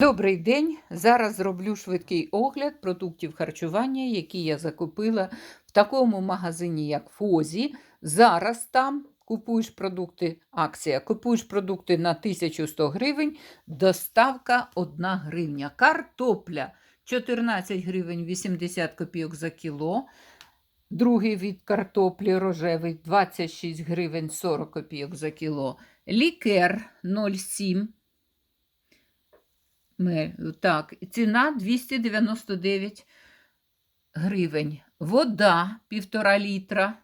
Добрий день! Зараз зроблю швидкий огляд продуктів харчування, які я закупила в такому магазині, як Фозі. Зараз там купуєш продукти, акція, купуєш продукти на 1100 гривень, доставка 1 гривня. Картопля 14 гривень 80 копійок за кіло. Другий від картоплі рожевий 26 гривень 40 копійок за кіло. Лікер 0,7 Ме- Так, ціна 299 гривень. Вода 1,5 літра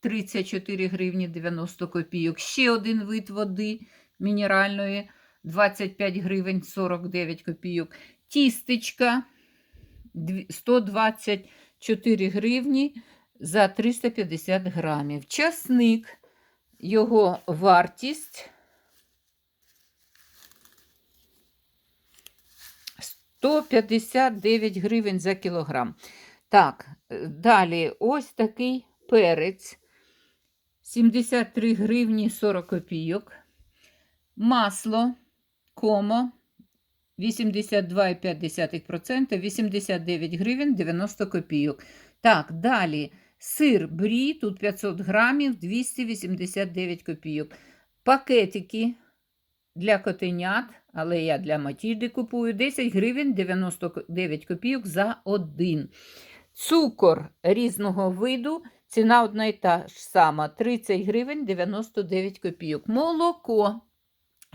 34 гривні 90 копійок. Ще один вид води мінеральної 25 гривень 49 копійок. Тістечка 124 гривні за 350 грамів. Часник, його вартість 159 гривень за кілограм. Так, е, далі ось такий перець 73 гривні 40 копійок. Масло комо 82,5%, 89 гривень 90 копійок. Так, далі сир брі, тут 500 грамів, 289 копійок. Пакетики для котенят, але я для Матільди купую 10 гривень 99 копійок за один. Цукор різного виду, ціна одна і та ж сама 30 гривень 99 копійок. Молоко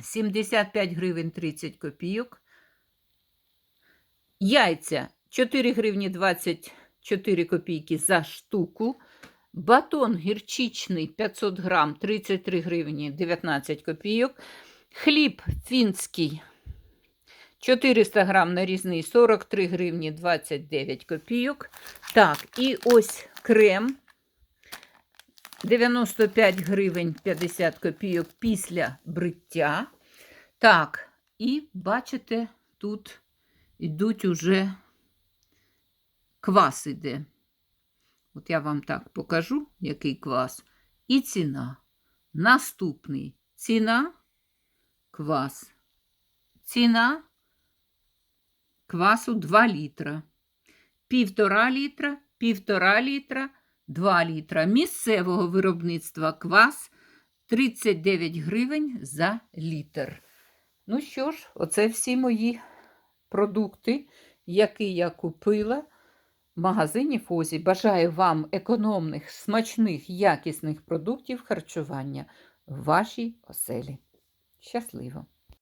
75 гривень 30 копійок. Яйця 4 гривні 24 копійки за штуку. Батон гірчичний 500 грам 33 гривні 19 копійок. Хліб фінський 400 грам нарізний 43 гривні 29 копійок. Так, і ось крем 95 гривень 50 копійок після бриття. Так, і бачите, тут йдуть уже квас іде. От я вам так покажу, який квас. І ціна. Наступний ціна квас. Ціна квасу 2 літра. Півтора літра, півтора літра, 2 літра. Місцевого виробництва квас 39 гривень за літр. Ну що ж, оце всі мої продукти, які я купила в магазині Фозі. Бажаю вам економних, смачних, якісних продуктів харчування в вашій оселі. Щасливо!